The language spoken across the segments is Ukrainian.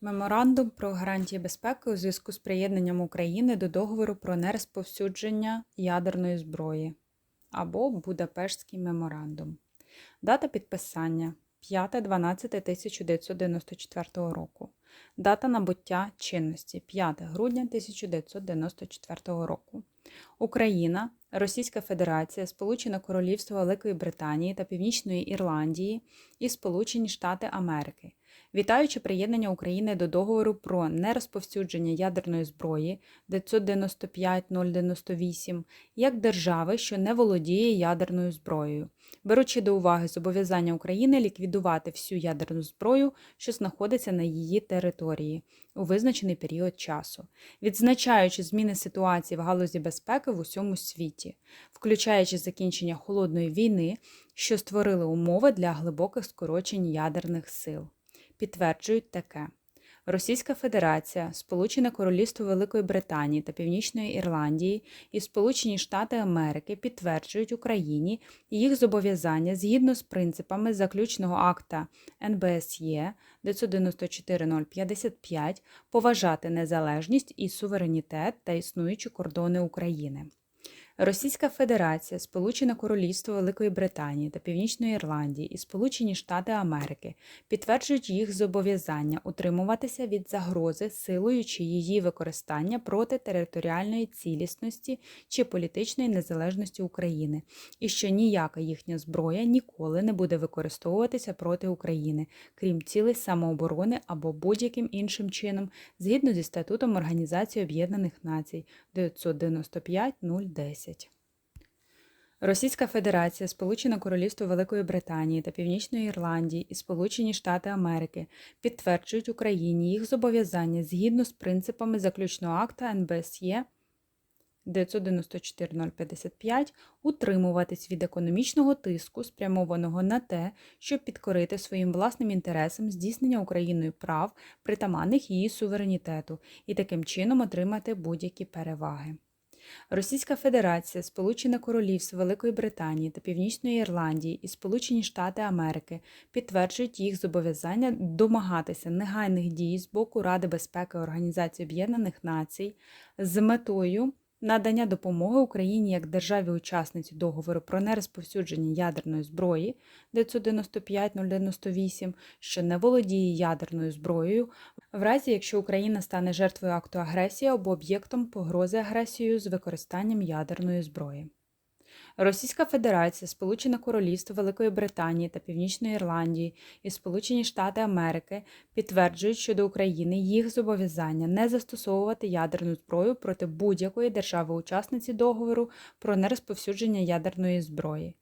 Меморандум про гарантії безпеки у зв'язку з приєднанням України до договору про нерозповсюдження ядерної зброї або Будапештський меморандум. Дата підписання 5.12.1994 року. Дата набуття чинності 5 грудня 1994 року. Україна, Російська Федерація, Сполучене Королівство Великої Британії та Північної Ірландії і Сполучені Штати Америки, вітаючи приєднання України до договору про нерозповсюдження ядерної зброї 995-098 як держави, що не володіє ядерною зброєю, беручи до уваги зобов'язання України ліквідувати всю ядерну зброю, що знаходиться на її території у визначений період часу, відзначаючи зміни ситуації в галузі безпеки в усьому світі, включаючи закінчення холодної війни, що створили умови для глибоких скорочень ядерних сил. Підтверджують таке. Російська Федерація, Сполучене Королівство Великої Британії та Північної Ірландії і Сполучені Штати Америки підтверджують Україні їх зобов'язання згідно з принципами заключного акта НБСЄ 994-055 поважати незалежність і суверенітет та існуючі кордони України. Російська Федерація, Сполучене Королівство Великої Британії та Північної Ірландії і Сполучені Штати Америки підтверджують їх зобов'язання утримуватися від загрози силою чи її використання проти територіальної цілісності чи політичної незалежності України, і що ніяка їхня зброя ніколи не буде використовуватися проти України, крім цілей самооборони або будь-яким іншим чином, згідно зі статутом Організації Об'єднаних Націй 995-010. Російська Федерація, Сполучене Королівство Великої Британії та Північної Ірландії і Сполучені Штати Америки підтверджують Україні їх зобов'язання згідно з принципами заключного акта НБСЄ 994-055 утримуватись від економічного тиску, спрямованого на те, щоб підкорити своїм власним інтересам здійснення Україною прав, притаманних її суверенітету, і таким чином отримати будь-які переваги. Російська Федерація, Сполучене Королівство Великої Британії та Північної Ірландії і Сполучені Штати Америки підтверджують їх зобов'язання домагатися негайних дій з боку Ради безпеки Організації Об'єднаних Націй з метою надання допомоги Україні як державі-учасниці договору про нерозповсюдження ядерної зброї 995-098, що не володіє ядерною зброєю, в разі якщо Україна стане жертвою акту агресії або об'єктом погрози агресією з використанням ядерної зброї. Російська Федерація, Сполучене Королівство Великої Британії та Північної Ірландії і Сполучені Штати Америки підтверджують щодо України їх зобов'язання не застосовувати ядерну зброю проти будь-якої держави-учасниці договору про нерозповсюдження ядерної зброї.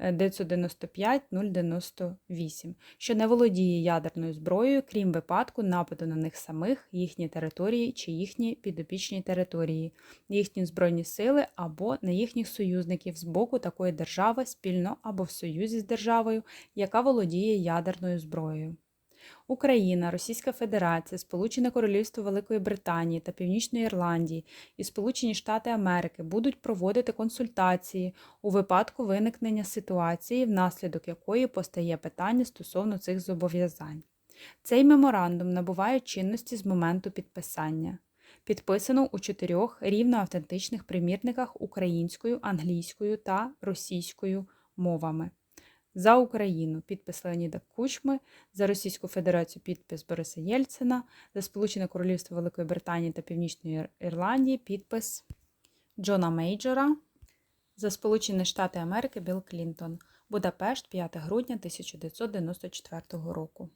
995-098, що не володіє ядерною зброєю, крім випадку нападу на них самих, їхні території чи їхні підопічні території, їхні збройні сили або на їхніх союзників з боку такої держави спільно або в союзі з державою, яка володіє ядерною зброєю. Україна, Російська Федерація, Сполучене Королівство Великої Британії та Північної Ірландії і Сполучені Штати Америки будуть проводити консультації у випадку виникнення ситуації, внаслідок якої постає питання стосовно цих зобов'язань. Цей меморандум набуває чинності з моменту підписання. Підписано у чотирьох рівно автентичних примірниках українською, англійською та російською мовами. За Україну підпис Леоніда Кучми, за Російську Федерацію підпис Бориса Єльцина, за Сполучене Королівство Великої Британії та Північної Ірландії підпис Джона Мейджора, за Сполучені Штати Америки Білл Клінтон, Будапешт, 5 грудня 1994 року.